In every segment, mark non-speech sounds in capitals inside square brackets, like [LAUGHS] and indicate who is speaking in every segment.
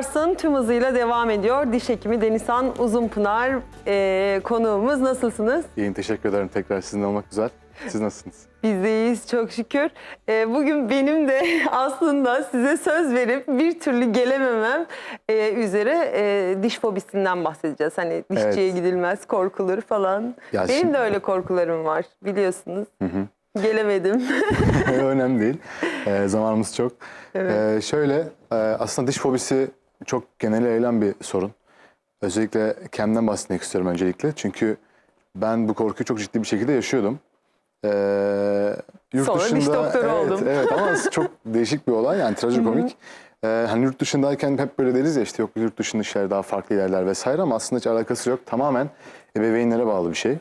Speaker 1: Varsın tüm hızıyla devam ediyor. Diş hekimi Denizhan Uzunpınar e, konuğumuz. Nasılsınız?
Speaker 2: İyiyim teşekkür ederim tekrar sizinle olmak güzel. Siz nasılsınız?
Speaker 1: Biz de iyiyiz çok şükür. E, bugün benim de [LAUGHS] aslında size söz verip bir türlü gelememem e, üzere e, diş fobisinden bahsedeceğiz. Hani dişçiye
Speaker 2: Evet.
Speaker 1: gidilmez korkuları falan.
Speaker 2: Ya
Speaker 1: benim
Speaker 2: şimdi-
Speaker 1: de öyle korkularım var biliyorsunuz. Gelemedim. [LAUGHS]
Speaker 2: Önemli değil. Ee, [LAUGHS] zamanımız çok.
Speaker 1: Evet.
Speaker 2: Ee, şöyle e, aslında diş fobisi çok genel yayılan bir sorun. Özellikle kendimden bahsetmek istiyorum öncelikle. Çünkü ben bu korkuyu çok ciddi bir şekilde yaşıyordum. Ee, yurt
Speaker 1: Sonra diş doktoru
Speaker 2: evet,
Speaker 1: oldum.
Speaker 2: Evet ama [LAUGHS] çok değişik bir olay yani trajikomik. Ee, hani yurt dışındayken hep böyle deriz ya işte yok yurt dışında işler daha farklı ilerler vesaire ama aslında hiç alakası yok. Tamamen ebeveynlere bağlı bir şey.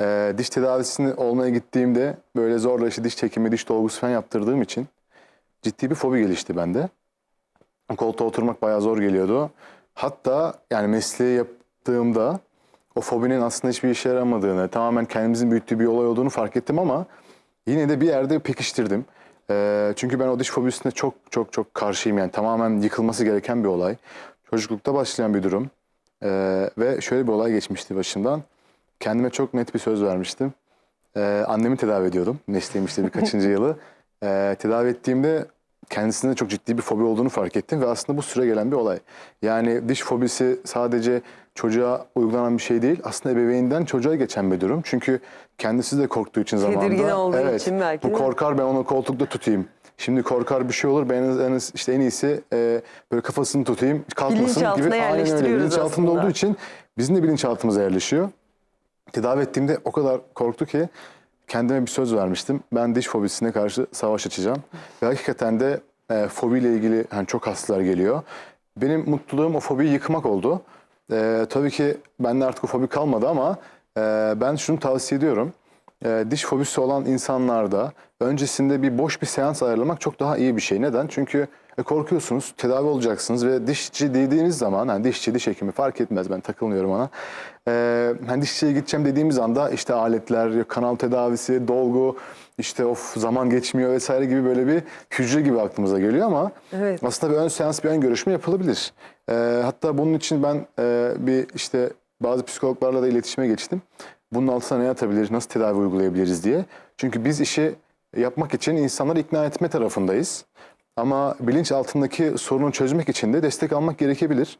Speaker 2: Ee, diş tedavisini olmaya gittiğimde böyle zorla işte diş çekimi, diş dolgusu falan yaptırdığım için ciddi bir fobi gelişti bende. Koltuğa oturmak bayağı zor geliyordu. Hatta yani mesleği yaptığımda o fobinin aslında hiçbir işe yaramadığını, tamamen kendimizin büyüttüğü bir olay olduğunu fark ettim ama yine de bir yerde pekiştirdim. Ee, çünkü ben o diş fobisine çok çok çok karşıyım yani tamamen yıkılması gereken bir olay. Çocuklukta başlayan bir durum. Ee, ve şöyle bir olay geçmişti başımdan. Kendime çok net bir söz vermiştim. Ee, annemi tedavi ediyordum. Mesleğim işte birkaçıncı [LAUGHS] yılı. Ee, tedavi ettiğimde kendisinde çok ciddi bir fobi olduğunu fark ettim ve aslında bu süre gelen bir olay. Yani diş fobisi sadece çocuğa uygulanan bir şey değil. Aslında ebeveynden çocuğa geçen bir durum. Çünkü kendisi de korktuğu için zamanında.
Speaker 1: Tedirgin olduğu için belki
Speaker 2: Bu korkar ben onu koltukta tutayım. Şimdi korkar bir şey olur ben en, en- işte en iyisi e, böyle kafasını tutayım kalkmasın gibi. Aynen öyle. Bilinçaltında olduğu için bizim de bilinçaltımıza yerleşiyor. Tedavi ettiğimde o kadar korktu ki kendime bir söz vermiştim. Ben diş fobisine karşı savaş açacağım. Ve hakikaten de e, fobiyle ilgili hani çok hastalar geliyor. Benim mutluluğum o fobiyi yıkmak oldu. E, tabii ki bende artık o fobi kalmadı ama e, ben şunu tavsiye ediyorum. E, diş fobisi olan insanlarda öncesinde bir boş bir seans ayarlamak çok daha iyi bir şey. Neden? Çünkü e, korkuyorsunuz, tedavi olacaksınız ve dişçi dediğiniz zaman, hani dişçi, diş hekimi fark etmez ben takılmıyorum ona. E, hani dişçiye gideceğim dediğimiz anda işte aletler, kanal tedavisi, dolgu, işte of zaman geçmiyor vesaire gibi böyle bir hücre gibi aklımıza geliyor ama
Speaker 1: Evet.
Speaker 2: aslında bir ön seans, bir ön görüşme yapılabilir. E, hatta bunun için ben e, bir işte bazı psikologlarla da iletişime geçtim. Bunun altına ne yatabilir, nasıl tedavi uygulayabiliriz diye. Çünkü biz işi yapmak için insanları ikna etme tarafındayız. Ama bilinç altındaki sorunu çözmek için de destek almak gerekebilir.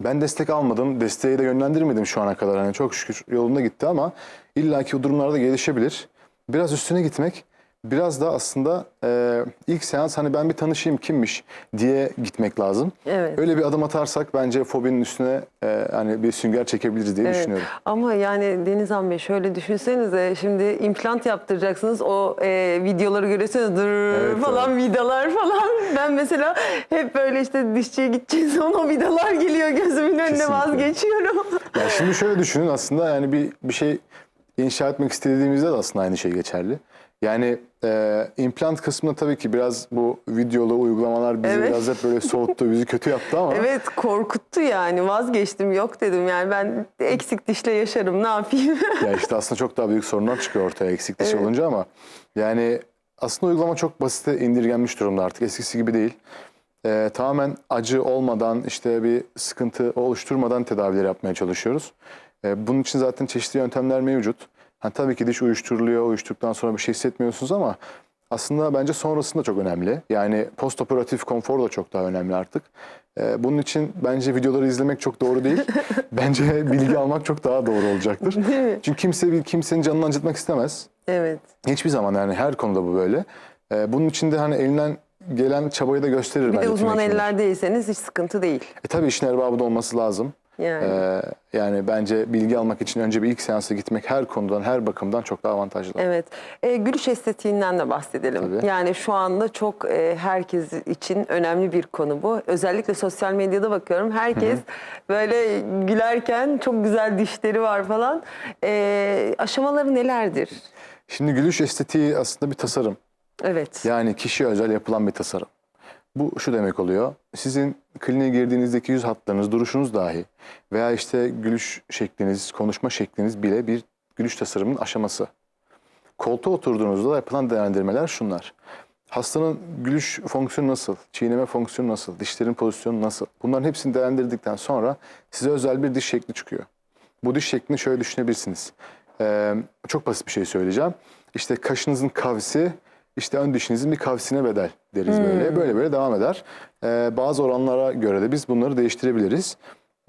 Speaker 2: Ben destek almadım, desteği de yönlendirmedim şu ana kadar. Hani çok şükür yolunda gitti ama illaki o durumlarda gelişebilir. Biraz üstüne gitmek, biraz da aslında e, ilk seans hani ben bir tanışayım kimmiş diye gitmek lazım.
Speaker 1: Evet.
Speaker 2: Öyle bir adım atarsak bence fobinin üstüne e, hani bir sünger çekebiliriz diye
Speaker 1: Evet.
Speaker 2: düşünüyorum.
Speaker 1: Ama yani Denizhan Bey şöyle düşünsenize şimdi implant yaptıracaksınız o e, videoları görüyorsunuz dır
Speaker 2: Evet,
Speaker 1: falan vidalar falan. [LAUGHS] Ben mesela hep böyle işte dişçiye gideceğiz zaman o vidalar geliyor gözümün önüne
Speaker 2: Kesinlikle.
Speaker 1: vazgeçiyorum.
Speaker 2: Ya [LAUGHS] şimdi şöyle düşünün aslında yani bir bir şey inşa etmek istediğimizde de aslında aynı şey geçerli. Yani e, implant kısmında tabii ki biraz bu videolu uygulamalar bizi
Speaker 1: Evet.
Speaker 2: biraz hep böyle [LAUGHS] soğuttu, bizi kötü yaptı ama
Speaker 1: Evet korkuttu yani vazgeçtim yok dedim yani ben eksik dişle yaşarım ne yapayım.
Speaker 2: ya [LAUGHS] işte aslında çok daha büyük sorunlar çıkıyor ortaya eksik diş
Speaker 1: Evet.
Speaker 2: olunca ama yani aslında uygulama çok basite indirgenmiş durumda artık eskisi gibi değil. E, tamamen acı olmadan işte bir sıkıntı oluşturmadan tedaviler yapmaya çalışıyoruz. E, bunun için zaten çeşitli yöntemler mevcut. Ha, tabii ki diş uyuşturuluyor, uyuşturduktan sonra bir şey hissetmiyorsunuz ama aslında bence sonrasında çok önemli. Yani postoperatif konfor da çok daha önemli artık. E, bunun için bence videoları izlemek çok doğru değil. [LAUGHS] bence bilgi almak çok daha doğru olacaktır. Çünkü kimse kimsenin canını acıtmak istemez.
Speaker 1: Evet.
Speaker 2: Hiçbir zaman yani her konuda bu böyle. Ee, bunun için de hani elinden gelen çabayı da gösterir
Speaker 1: Bir
Speaker 2: bence
Speaker 1: de uzman ellerdeyseniz hiç sıkıntı değil.
Speaker 2: E tabii işin erbabı da olması lazım.
Speaker 1: Yani.
Speaker 2: Ee, yani bence bilgi almak için önce bir ilk seansa gitmek her konudan, her bakımdan çok daha avantajlı.
Speaker 1: Evet. E, gülüş estetiğinden de bahsedelim.
Speaker 2: Tabii.
Speaker 1: Yani şu anda çok e, herkes için önemli bir konu bu. Özellikle sosyal medyada bakıyorum. Herkes böyle gülerken çok güzel dişleri var falan. E, aşamaları nelerdir?
Speaker 2: Şimdi gülüş estetiği aslında bir tasarım.
Speaker 1: Evet.
Speaker 2: Yani kişiye özel yapılan bir tasarım. Bu şu demek oluyor. Sizin kliniğe girdiğinizdeki yüz hatlarınız, duruşunuz dahi veya işte gülüş şekliniz, konuşma şekliniz bile bir gülüş tasarımının aşaması. Koltuğa oturduğunuzda yapılan değerlendirmeler şunlar. hastanın gülüş fonksiyonu nasıl, çiğneme fonksiyonu nasıl, dişlerin pozisyonu nasıl? Bunların hepsini değerlendirdikten sonra size özel bir diş şekli çıkıyor. Bu diş şeklini şöyle düşünebilirsiniz. Ee, çok basit bir şey söyleyeceğim. İşte kaşınızın kavisi, işte ön dişinizin bir kavisine bedel deriz böyle. Böyle böyle devam eder. Ee, bazı oranlara göre de biz bunları değiştirebiliriz.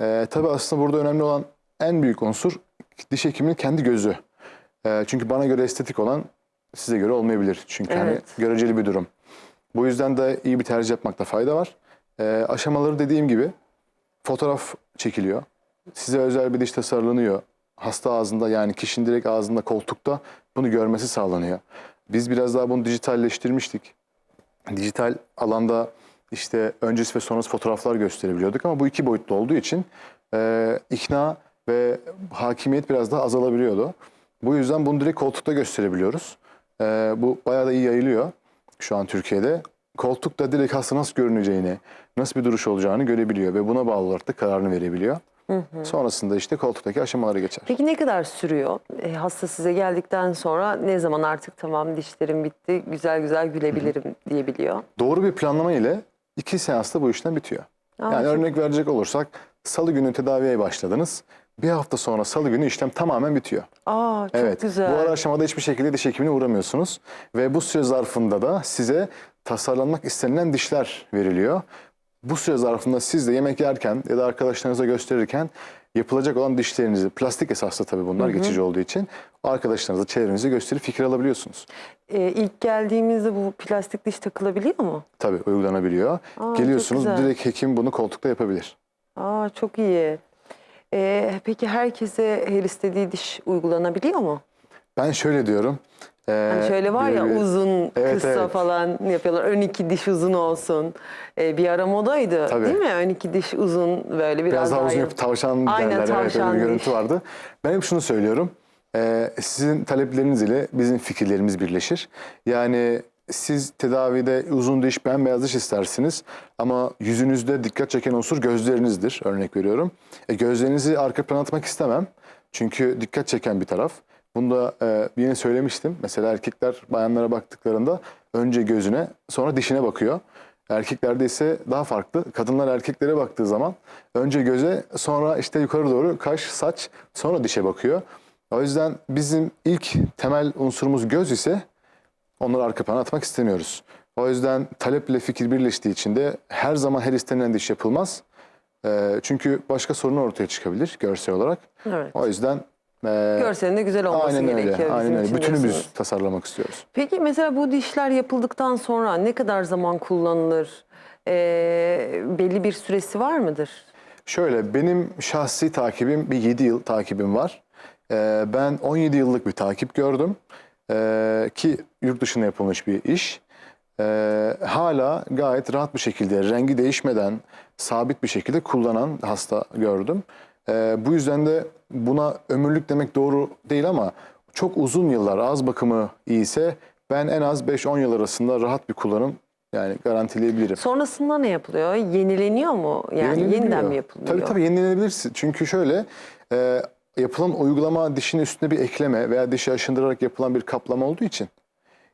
Speaker 2: Ee, tabii aslında burada önemli olan en büyük unsur diş hekiminin kendi gözü. Ee, çünkü bana göre estetik olan size göre olmayabilir. Çünkü hani
Speaker 1: Evet.
Speaker 2: göreceli bir durum. Bu yüzden de iyi bir tercih yapmakta fayda var. Ee, aşamaları dediğim gibi fotoğraf çekiliyor. Size özel bir diş tasarlanıyor. Hasta ağzında yani kişinin direkt ağzında koltukta bunu görmesi sağlanıyor. Biz biraz daha bunu dijitalleştirmiştik. Dijital alanda işte öncesi ve sonrası fotoğraflar gösterebiliyorduk ama bu iki boyutlu olduğu için e, ikna ve hakimiyet biraz daha azalabiliyordu. Bu yüzden bunu direkt koltukta gösterebiliyoruz. E, bu bayağı da iyi yayılıyor şu an Türkiye'de. Koltukta direkt hasta nasıl görüneceğini, nasıl bir duruş olacağını görebiliyor ve buna bağlı olarak da kararını verebiliyor. Sonrasında işte koltuktaki aşamalara geçer.
Speaker 1: Peki ne kadar sürüyor? E, hasta size geldikten sonra ne zaman artık tamam dişlerim bitti, güzel güzel gülebilirim diyebiliyor.
Speaker 2: Doğru bir planlama ile iki seansta bu işlem bitiyor.
Speaker 1: Aa,
Speaker 2: yani örnek verecek olursak salı günü tedaviye başladınız. Bir hafta sonra salı günü işlem tamamen bitiyor.
Speaker 1: Aa çok
Speaker 2: evet.
Speaker 1: güzel.
Speaker 2: Bu ara aşamada hiçbir şekilde diş hekimine uğramıyorsunuz. Ve bu süre zarfında da size tasarlanmak istenilen dişler veriliyor. Bu süre zarfında siz de yemek yerken ya da arkadaşlarınıza gösterirken yapılacak olan dişlerinizi, plastik esaslı tabii bunlar geçici olduğu için arkadaşlarınıza, çevrenize gösterip fikir alabiliyorsunuz.
Speaker 1: E, ilk geldiğimizde bu plastik diş takılabiliyor mu?
Speaker 2: Tabii uygulanabiliyor.
Speaker 1: çok
Speaker 2: Geliyorsunuz direkt hekim bunu koltukta yapabilir.
Speaker 1: Aa çok iyi. E, peki herkese her istediği diş uygulanabiliyor mu?
Speaker 2: Ben şöyle diyorum.
Speaker 1: Hani
Speaker 2: eee,
Speaker 1: şöyle var ya
Speaker 2: böyle bir-
Speaker 1: uzun,
Speaker 2: Evet,
Speaker 1: kısa
Speaker 2: evet.
Speaker 1: falan yapıyorlar. Ön iki diş uzun olsun. E, bir ara modaydı
Speaker 2: Tabii.
Speaker 1: değil mi? Ön iki diş uzun böyle biraz,
Speaker 2: Biraz daha uzun
Speaker 1: yap-
Speaker 2: yapıp tavşan
Speaker 1: Aynen,
Speaker 2: derler. evet
Speaker 1: tavşan
Speaker 2: bir
Speaker 1: diş.
Speaker 2: görüntü vardı. Ben hep şunu söylüyorum. Eee, sizin talepleriniz ile bizim fikirlerimiz birleşir. Yani siz tedavide uzun diş, bembeyaz diş istersiniz. Ama yüzünüzde dikkat çeken unsur gözlerinizdir. Örnek veriyorum. E, gözlerinizi arka plana atmak istemem. Çünkü dikkat çeken bir taraf. Bunu da e, yine söylemiştim. Mesela erkekler bayanlara baktıklarında önce gözüne sonra dişine bakıyor. Erkeklerde ise daha farklı. Kadınlar erkeklere baktığı zaman önce göze sonra işte yukarı doğru kaş, saç sonra dişe bakıyor. O yüzden bizim ilk temel unsurumuz göz ise onları arka plana atmak istemiyoruz. O yüzden talep ile fikir birleştiği için de her zaman her istenilen diş yapılmaz. Ee, çünkü başka sorunlar ortaya çıkabilir görsel olarak.
Speaker 1: Evet.
Speaker 2: O yüzden e,
Speaker 1: Görselin de güzel olması
Speaker 2: aynen
Speaker 1: gerekiyor
Speaker 2: öyle. Aynen
Speaker 1: bizim
Speaker 2: öyle.
Speaker 1: için
Speaker 2: Bütünü
Speaker 1: diyorsunuz.
Speaker 2: biz tasarlamak istiyoruz.
Speaker 1: Peki mesela bu dişler yapıldıktan sonra ne kadar zaman kullanılır? Ee, belli bir süresi var mıdır?
Speaker 2: Şöyle benim şahsi takibim bir 7 yıl takibim var. Ee, ben 17 yıllık bir takip gördüm. Ee, ki yurt dışında yapılmış bir iş. Ee, hala gayet rahat bir şekilde rengi değişmeden sabit bir şekilde kullanan hasta gördüm. Ee, bu yüzden de buna ömürlük demek doğru değil ama çok uzun yıllar ağız bakımı iyiyse ben en az 5-10 yıl arasında rahat bir kullanım yani garantileyebilirim.
Speaker 1: Sonrasında ne yapılıyor? Yenileniyor mu? Yani yeniden mi yapılıyor?
Speaker 2: Tabii tabii yenilenebilirsin. Çünkü şöyle e, yapılan uygulama dişin üstüne bir ekleme veya dişi aşındırarak yapılan bir kaplama olduğu için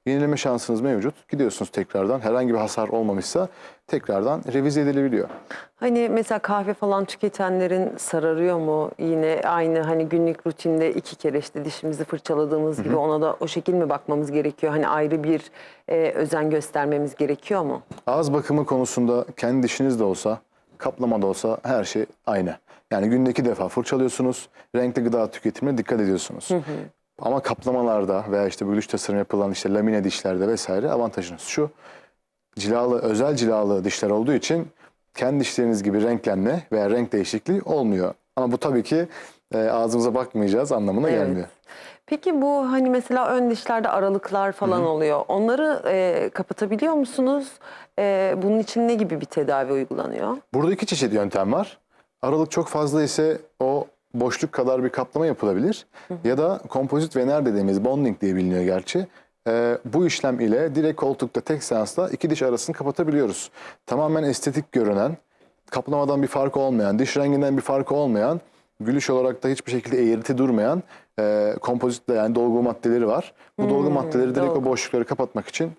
Speaker 2: yenileme şansınız mevcut. Gidiyorsunuz tekrardan herhangi bir hasar olmamışsa tekrardan revize edilebiliyor.
Speaker 1: Hani mesela kahve falan tüketenlerin sararıyor mu? Yine aynı hani günlük rutinde iki kere işte dişimizi fırçaladığımız gibi ona da o şekil mi bakmamız gerekiyor? Hani ayrı bir e, özen göstermemiz gerekiyor mu?
Speaker 2: Ağız bakımı konusunda kendi dişiniz de olsa, kaplama da olsa her şey aynı. Yani günde iki defa fırçalıyorsunuz, renkli gıda tüketimine dikkat ediyorsunuz. Ama kaplamalarda veya işte bu gülüş tasarım yapılan işte lamine dişlerde vesaire avantajınız şu. Cilalı, özel cilalı dişler olduğu için kendi dişleriniz gibi renklenme veya renk değişikliği olmuyor. Ama bu tabii ki e, ağzımıza bakmayacağız anlamına
Speaker 1: Evet.
Speaker 2: gelmiyor.
Speaker 1: Peki bu hani mesela ön dişlerde aralıklar falan oluyor. Onları e, kapatabiliyor musunuz? E, bunun için ne gibi bir tedavi uygulanıyor?
Speaker 2: Burada iki çeşit yöntem var. Aralık çok fazla ise o boşluk kadar bir kaplama yapılabilir. Ya da kompozit vener dediğimiz bonding diye biliniyor gerçi. Ee, bu işlem ile direkt koltukta tek seansla iki diş arasını kapatabiliyoruz. Tamamen estetik görünen, kaplamadan bir farkı olmayan, diş renginden bir farkı olmayan, gülüş olarak da hiçbir şekilde eğriti durmayan e, kompozitle yani dolgu maddeleri var. Bu dolgu maddeleri direkt
Speaker 1: dolgu.
Speaker 2: o boşlukları kapatmak için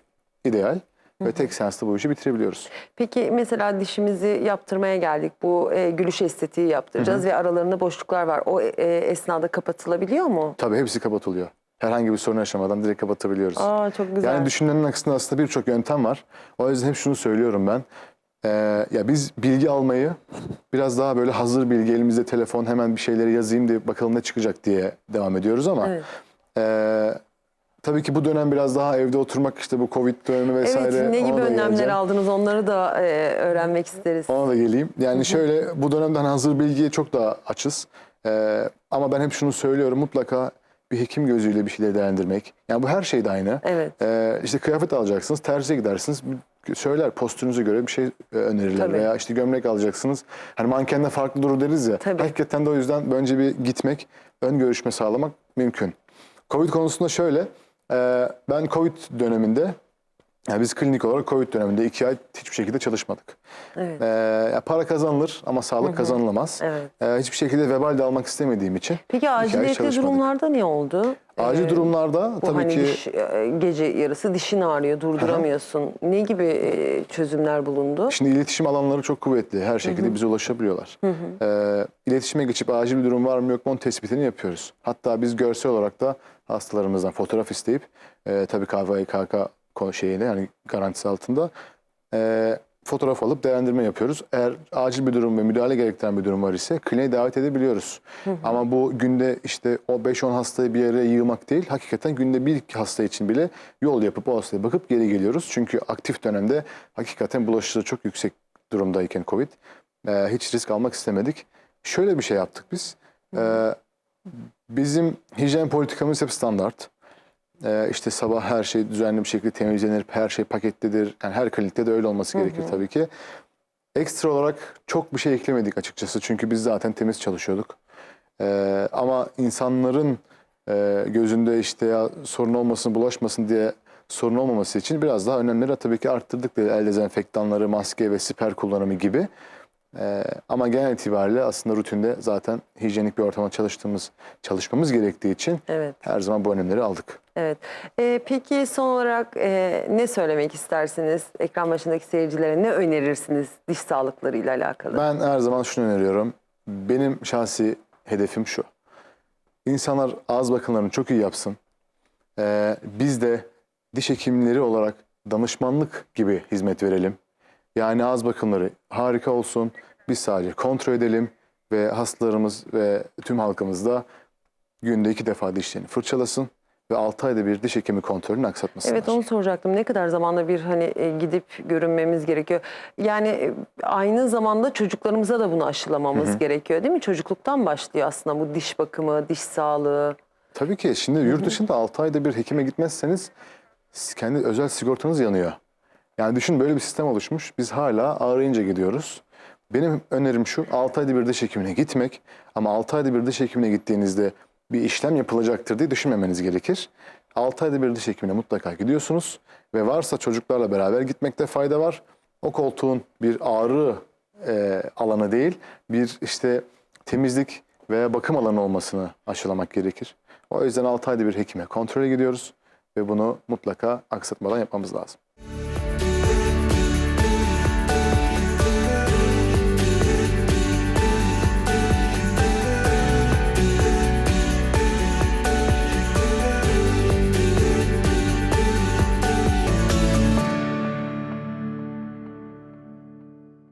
Speaker 2: ideal. Ve tek seansla bu işi bitirebiliyoruz.
Speaker 1: Peki mesela dişimizi yaptırmaya geldik. Bu e, gülüş estetiği yaptıracağız ve aralarında boşluklar var. O e, esnada kapatılabiliyor mu?
Speaker 2: Tabii hepsi kapatılıyor. Herhangi bir sorun yaşamadan direkt kapatabiliyoruz.
Speaker 1: Aa çok güzel.
Speaker 2: Yani düşünülenin aksine aslında birçok yöntem var. O yüzden hep şunu söylüyorum ben. Ee, ya biz bilgi almayı biraz daha böyle hazır bilgi elimizde telefon hemen bir şeyleri yazayım diye bakalım ne çıkacak diye devam ediyoruz ama
Speaker 1: Evet.
Speaker 2: ee, tabii ki bu dönem biraz daha evde oturmak işte bu Covid dönemi vesaire.
Speaker 1: Evet, ne gibi önlemler
Speaker 2: geleceğim.
Speaker 1: aldınız onları da e, öğrenmek isteriz.
Speaker 2: Ona da geleyim. Yani şöyle bu dönemden hazır bilgiye çok daha açız. Ee, ama ben hep şunu söylüyorum mutlaka bir hekim gözüyle bir şeyleri değerlendirmek. Yani bu her şeyde aynı.
Speaker 1: Evet.
Speaker 2: Ee, işte kıyafet alacaksınız, terziye gidersiniz. Söyler postürünüze göre bir şey e, önerirler
Speaker 1: Tabii.
Speaker 2: veya işte gömlek alacaksınız. Hani mankende farklı durur deriz ya.
Speaker 1: Tabii.
Speaker 2: Hakikaten de o yüzden önce bir gitmek, ön görüşme sağlamak mümkün. Covid konusunda şöyle, e, ben Covid döneminde, yani biz klinik olarak Covid döneminde iki ay hiçbir şekilde çalışmadık.
Speaker 1: Evet.
Speaker 2: Ee, para kazanılır ama sağlık kazanılamaz.
Speaker 1: Evet.
Speaker 2: Ee, hiçbir şekilde vebal de almak istemediğim için.
Speaker 1: Peki aciliyetli durumlarda ne oldu?
Speaker 2: Acil
Speaker 1: Ee,
Speaker 2: durumlarda
Speaker 1: Bu
Speaker 2: tabii
Speaker 1: hani
Speaker 2: ki
Speaker 1: diş, e, gece yarısı dişin ağrıyor, durduramıyorsun. Ne gibi e, çözümler bulundu?
Speaker 2: şimdi iletişim alanları çok kuvvetli. Her şekilde bize ulaşabiliyorlar. Ee, iletişime geçip acil bir durum var mı yok mu onun tespitini yapıyoruz. Hatta biz görsel olarak da hastalarımızdan fotoğraf isteyip e, tabii KVKK şeyine yani garantisi altında e, fotoğraf alıp değerlendirme yapıyoruz. Eğer acil bir durum ve müdahale gerektiren bir durum var ise kliniğe davet edebiliyoruz. Ama bu günde işte o 5-10 hastayı bir yere yığmak değil, hakikaten günde bir hasta için bile yol yapıp o hastaya bakıp geri geliyoruz. Çünkü aktif dönemde hakikaten bulaşıcılığı çok yüksek durumdayken COVID. e, hiç risk almak istemedik. Şöyle bir şey yaptık biz. E, bizim hijyen politikamız hep standart. Ee, işte sabah her şey düzenli bir şekilde temizlenir, her şey paketlidir. Yani her klinikte de öyle olması gerekir tabii ki. Ekstra olarak çok bir şey eklemedik açıkçası çünkü biz zaten temiz çalışıyorduk. Ee, ama insanların e, gözünde işte ya sorun olmasın, bulaşmasın diye sorun olmaması için biraz daha önlemleri tabii ki arttırdık. El dezenfektanları, maske ve siper kullanımı gibi. Ee, ama genel itibariyle aslında rutinde zaten hijyenik bir ortamda çalıştığımız, çalışmamız gerektiği için
Speaker 1: Evet.
Speaker 2: her zaman bu önlemleri aldık.
Speaker 1: Evet. E, peki son olarak e, ne söylemek istersiniz? Ekran başındaki seyircilere ne önerirsiniz diş sağlıkları ile alakalı?
Speaker 2: Ben her zaman şunu öneriyorum. Benim şahsi hedefim şu. İnsanlar ağız bakımlarını çok iyi yapsın. Ee, biz de diş hekimleri olarak danışmanlık gibi hizmet verelim. Yani ağız bakımları harika olsun. Biz sadece kontrol edelim ve hastalarımız ve tüm halkımız da günde iki defa dişlerini fırçalasın ve 6 ayda bir diş hekimi kontrolünü aksatmasınlar.
Speaker 1: Evet onu soracaktım. Ne kadar zamanda bir hani e, gidip görünmemiz gerekiyor? Yani e, aynı zamanda çocuklarımıza da bunu aşılamamız gerekiyor değil mi? Çocukluktan başlıyor aslında bu diş bakımı, diş sağlığı.
Speaker 2: Tabii ki. Şimdi yurt dışında 6 ayda bir hekime gitmezseniz kendi özel sigortanız yanıyor. Yani düşün böyle bir sistem oluşmuş. Biz hala ağrıyınca gidiyoruz. Benim önerim şu 6 ayda bir diş hekimine gitmek. Ama 6 ayda bir diş hekimine gittiğinizde bir işlem yapılacaktır diye düşünmemeniz gerekir. 6 ayda bir diş hekimine mutlaka gidiyorsunuz. Ve varsa çocuklarla beraber gitmekte fayda var. O koltuğun bir ağrı e, alanı değil, bir işte temizlik veya bakım alanı olmasını aşılamak gerekir. O yüzden 6 ayda bir hekime kontrole gidiyoruz ve bunu mutlaka aksatmadan yapmamız lazım.